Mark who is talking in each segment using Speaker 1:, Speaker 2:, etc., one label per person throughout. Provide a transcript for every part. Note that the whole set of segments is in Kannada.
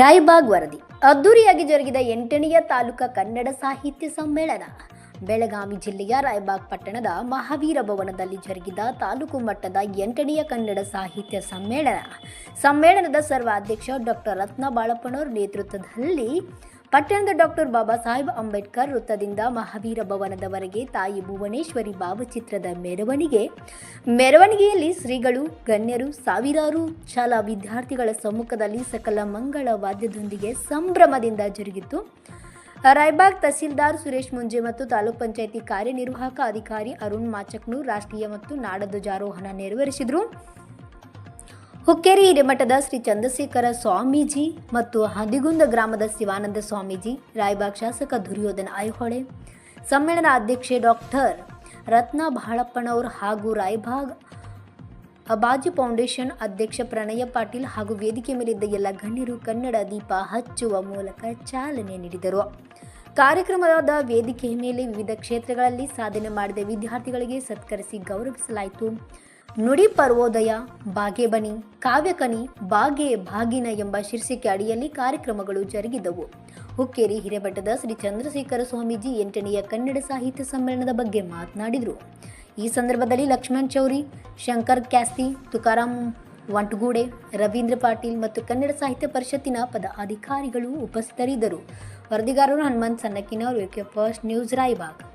Speaker 1: ರಾಯಬಾಗ್ ವರದಿ. ಅದ್ದೂರಿಯಾಗಿ ಜರುಗಿದ ಎಂಟನೆಯ ತಾಲೂಕಾ ಕನ್ನಡ ಸಾಹಿತ್ಯ ಸಮ್ಮೇಳನ. ಬೆಳಗಾವಿ ಜಿಲ್ಲೆಯ ರಾಯಬಾಗ್ ಪಟ್ಟಣದ ಮಹಾವೀರ ಭವನದಲ್ಲಿ ಜರುಗಿದ ತಾಲೂಕು ಮಟ್ಟದ ಎಂಟನೆಯ ಕನ್ನಡ ಸಾಹಿತ್ಯ ಸಮ್ಮೇಳನ. ಸಮ್ಮೇಳನದ ಸರ್ವಾಧ್ಯಕ್ಷ ಡಾಕ್ಟರ್ ರತ್ನ ಬಾಳಪ್ಪನವರ ನೇತೃತ್ವದಲ್ಲಿ ಪಟ್ಟಣದ ಡಾಕ್ಟರ್ ಬಾಬಾ ಸಾಹೇಬ್ ಅಂಬೇಡ್ಕರ್ ವೃತ್ತದಿಂದ ಮಹಾವೀರ ಭವನದವರೆಗೆ ತಾಯಿ ಭುವನೇಶ್ವರಿ ಭಾವಚಿತ್ರದ ಮೆರವಣಿಗೆ. ಮೆರವಣಿಗೆಯಲ್ಲಿ ಶ್ರೀಗಳು, ಗಣ್ಯರು, ಸಾವಿರಾರು ಶಾಲಾ ವಿದ್ಯಾರ್ಥಿಗಳ ಸಮ್ಮುಖದಲ್ಲಿ ಸಕಲ ಮಂಗಳ ವಾದ್ಯದೊಂದಿಗೆ ಸಂಭ್ರಮದಿಂದ ಜರುಗಿತು. ರಾಯ್ಬಾಗ್ ತಹಸೀಲ್ದಾರ್ ಸುರೇಶ್ ಮುಂಜೆ ಮತ್ತು ತಾಲೂಕ್ ಪಂಚಾಯಿತಿ ಕಾರ್ಯನಿರ್ವಾಹಕ ಅಧಿಕಾರಿ ಅರುಣ್ ಮಾಚಕ್ನೂರ್ ರಾಷ್ಟ್ರೀಯ ಮತ್ತು ನಾಡಧ್ವಜಾರೋಹಣ ನೆರವೇರಿಸಿದರು. ಹುಕ್ಕೇರಿ ಹಿರೇಮಠದ ಶ್ರೀ ಚಂದ್ರಶೇಖರ ಸ್ವಾಮೀಜಿ ಮತ್ತು ಹದಿಗುಂದ ಗ್ರಾಮದ ಶಿವಾನಂದ ಸ್ವಾಮೀಜಿ ರಾಯಬಾಗ್ ಶಾಸಕ ದುರ್ಯೋಧನ ಐಹೊಳೆ, ಸಮ್ಮೇಳನ ಅಧ್ಯಕ್ಷೆ ಡಾಕ್ಟರ್ ರತ್ನ ಬಾಳಪ್ಪನವರು ಹಾಗೂ ರಾಯಬಾಗ್ ಅಬಾಜಿ ಫೌಂಡೇಶನ್ ಅಧ್ಯಕ್ಷ ಪ್ರಣಯ ಪಾಟೀಲ್ ಹಾಗೂ ವೇದಿಕೆ ಮೇಲಿದ್ದ ಎಲ್ಲ ಗಣ್ಯರು ಕನ್ನಡ ದೀಪ ಹಚ್ಚುವ ಮೂಲಕ ಚಾಲನೆ ನೀಡಿದರು. ಕಾರ್ಯಕ್ರಮದ ವೇದಿಕೆ ಮೇಲೆ ವಿವಿಧ ಕ್ಷೇತ್ರಗಳಲ್ಲಿ ಸಾಧನೆ ಮಾಡಿದ ವಿದ್ಯಾರ್ಥಿಗಳಿಗೆ ಸತ್ಕರಿಸಿ ಗೌರವಿಸಲಾಯಿತು. ನುಡಿ ಪರ್ವೋದಯ, ಬಾಗೆ ಬನಿ ಕಾವ್ಯಕನಿ ಬಾಗೆ ಭಾಗಿನ ಎಂಬ ಶೀರ್ಷಿಕೆ ಅಡಿಯಲ್ಲಿ ಕಾರ್ಯಕ್ರಮಗಳು ಜರುಗಿದವು. ಹುಕ್ಕೇರಿ ಹಿರೇಮಠದ ಶ್ರೀ ಚಂದ್ರಶೇಖರ ಸ್ವಾಮೀಜಿ ಎಂಟನೆಯ ಕನ್ನಡ ಸಾಹಿತ್ಯ ಸಮ್ಮೇಳನದ ಬಗ್ಗೆ ಮಾತನಾಡಿದರು. ಈ ಸಂದರ್ಭದಲ್ಲಿ ಲಕ್ಷ್ಮಣ್ ಚೌರಿ, ಶಂಕರ್ ಕ್ಯಾಸ್ತಿ, ತುಕಾರಾಮ್ ವಂಟಗೂಡೆ, ರವೀಂದ್ರ ಪಾಟೀಲ್ ಮತ್ತು ಕನ್ನಡ ಸಾಹಿತ್ಯ ಪರಿಷತ್ತಿನ ಪದಾಧಿಕಾರಿಗಳು ಉಪಸ್ಥಿತರಿದ್ದರು. ವರದಿಗಾರರು ಹನುಮಂತ್ ಸನ್ನಕ್ಕಿನವರು ಫಸ್ಟ್ ನ್ಯೂಸ್, ರಾಯಬಾಗ್.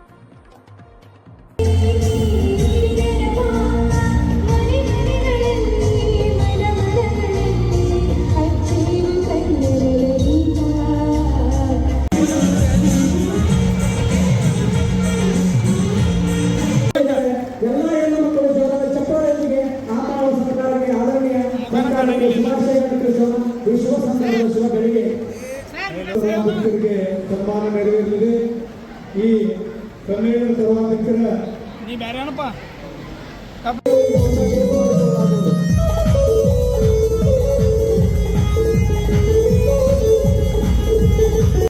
Speaker 2: ಸನ್ಮಾನ ನೆರವೇರಲಿದೆ ಈ ಸಮ್ಮೇಳನ ಸರ್ವಾಧ್ಯಕ್ಷರ
Speaker 3: ನೀ ಬ್ಯಾರೆ ಏನಪ್ಪ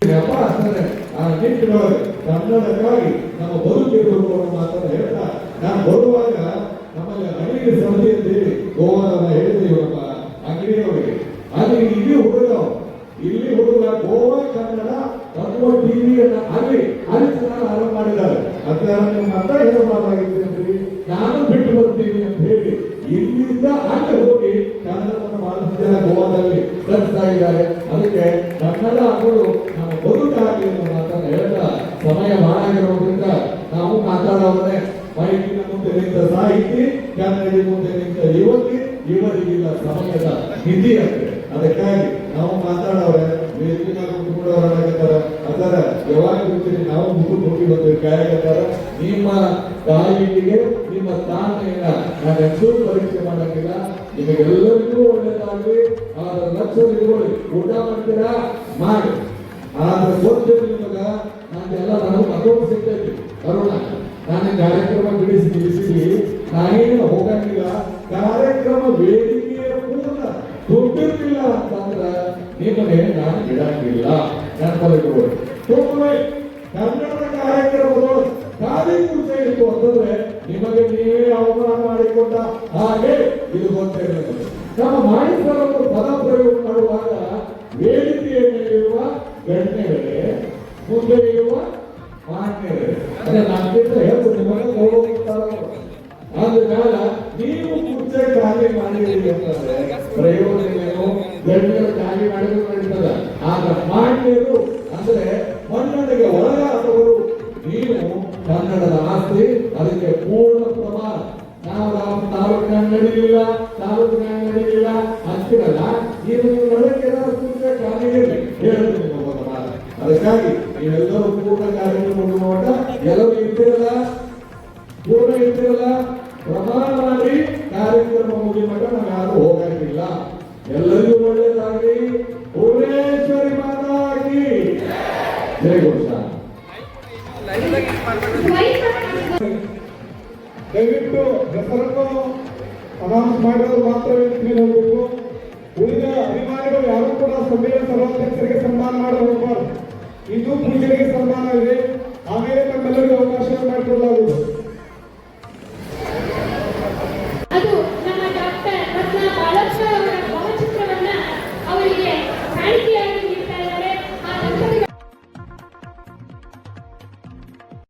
Speaker 4: ವ್ಯಾಪಾರ ಅಂತಂದ್ರೆ ಆ ನಿಟ್ಟಿನೊಳಗೆ ಕನ್ನಡಕ್ಕಾಗಿ ನಾನು ಬಿಟ್ಟು ಬರ್ತೀನಿ ಅಂತ ಹೇಳಿ ಇಲ್ಲಿಂದ ಅಲ್ಲಿ ಹೋಗಿ ಕನ್ನಡವನ್ನು ಗೋವಾದಲ್ಲಿ ಕಲಿಸ್ತಾ ಇದ್ದಾರೆ. ಅದಕ್ಕೆ ಕನ್ನಡ ಅವರು ನಮ್ಮ ಬದುಕಾಗಿ ಅನ್ನೋ ಮಾತನ್ನು ಸಮಯ ಬಹಳ ನಾವು ಮಾತಾಡೋದ್ರೆ ಮೈಕಿನ ಮುಂದೆ ನಿಂತ ಸಾಹಿತಿ ಕನ್ನಡಿ ಮುಂದೆ ನಿಂತ ಯುವತಿ ಇವರಿಗಿಲ್ಲ ಸಮಯದ ನಿಧಿ ಅಂತ ಅದಕ್ಕಾಗಿ ನಾವು ಮಾತಾಡೋರೆ ಯಾವಾಗ ಕೂತೀರಿ ನಾವು ಮುಗಿದು ಹೋಗಿ ಬಂದ್ವಿ ಕಾರ್ಯಕರ್ತರ ನಿಮ್ಮ ತಾಯಿಗೆ, ನಿಮ್ಮ ಸ್ಥಾನೆಯನ್ನ ನಾನು ಎಂದೂ ಪರೀಕ್ಷೆ ಮಾಡಕ್ಕಿಲ್ಲ. ನಿಮಗೆಲ್ಲರಿಗೂ ಒಳ್ಳೇದಾಗಲಿ. ಆದ್ರೆ ಲಕ್ಷ ಇಟ್ಕೊಳ್ಳಿ ಊಟ ಮಾಡ್ತೀರಾ? ಮಾಡಿ. ಆದ್ರೆ ಗೊತ್ತು ನಿಮಗ. ನಂದೆಲ್ಲ ನಾನು ಮಗು ಸಿಗ್ತೈತಿ ಅರುಣ, ನಾನು ಕಾರ್ಯಕ್ರಮ ಬಿಡಿಸಿ ನಿಲ್ಲಿಸಿ ನಾನೇನು ಹೋಗಂಗಿಲ್ಲ. ಕಾರ್ಯಕ್ರಮ ವೇದಿಕೆಯ ಪೂರ್ಣ ತುಂಬಿರ್ಲಿಲ್ಲ ಅಂತಂದ್ರೆ ನಿಮಗೆ ನಾನು ಬಿಡಂಗಿಲ್ಲ. ನೆನಪಲ್ಲಿಟ್ಕೊಳ್ಳಿ ತುಂಬೆ ಕನ್ನಡದ ಕಾರ್ಯಕ್ರಮಗಳು ಖಾಲಿ ಕುರ್ಚಿ ಇತ್ತು ಅಂತಂದ್ರೆ ನಿಮಗೆ ನೀವೇ ಅವಮಾನ ಮಾಡಿಕೊಂಡ ಹಾಗೆ ಇದು ಗೊತ್ತಿರಬೇಕು ನಮ್ಮ ಮಾಹಿತಿಗಳನ್ನು ಪದ ಪ್ರಯೋಗ ಮಾಡುವಾಗ ವೇದಿಕೆಯ ಮೇಲಿರುವ ಗಣ್ಯರೇ ಮುಂದೆ ಇರುವ ಮಾನ್ಯರೇ. ಅದೇ ನಾಲ್ಕಿಂದ ಹೇಳ್ತು ನಿಮಗೆ ಗೌರವ ನೀವು ಕುರ್ಚೆ ಖಾಲಿ ಮಾಡಿದ್ದೀರಿ ಅಂತಂದ್ರೆ ಪ್ರಯೋಜನ ಗಣ್ಯರು ಖಾಲಿ ಮಾಡಿದ್ರು ನಡೀತದ ಆಗ ಮಾನ್ಯರು ಅಂದ್ರೆ ತಾಲೂಕಿನಾಗ ತಾಲೂಕು ನ್ಯಾಯ ನಡೀಲಿಲ್ಲ ಅಂತಿರಲ್ಲ ಈಗ ನೀವು ಖಾಲಿ ಇರಲಿ. ಹೇಳ್ತೀನಿ ಅದಕ್ಕಾಗಿ ನೀವೆಲ್ಲರೂ ಪೂರ್ಣ ಕಾರ್ಯಕ್ರಮ ನೋಡ ಎಲ್ಲರೂ ಇರ್ತಿರಲ್ಲ ಪೂರ್ಣ ಇರ್ತಿರಲ್ಲ ಪ್ರಮಾಣ ಮಾಡಿ ಕಾರ್ಯಕ್ರಮ ಮುಗಿ ಮಟ್ಟ ನಾವು ಯಾರು ಹೋಗಂಗಿಲ್ಲ. ಎಲ್ಲರಿಗೂ ಒಳ್ಳೇದಾಗಿ ಭುವನೇಶ್ವರಿ ಮಾತಾಗಿ ಜೈ ಘೋಷ
Speaker 2: ದಯವಿಟ್ಟು ಹೆಸರನ್ನು ಅನಾಥ ಮಾಡಿದವರು ಮಾತ್ರವೇ ಕ್ಲೀನ್ ಹೋಗಬೇಕು ಉಳಿದ ಅಭಿಮಾನಿಗಳು ಯಾರು ಕೂಡ ಸಭೆಯ ಸಭಾಧ್ಯಕ್ಷರಿಗೆ ಸನ್ಮಾನ ಮಾಡಲು ಹೋಗಬಾರ್ದು ಇದು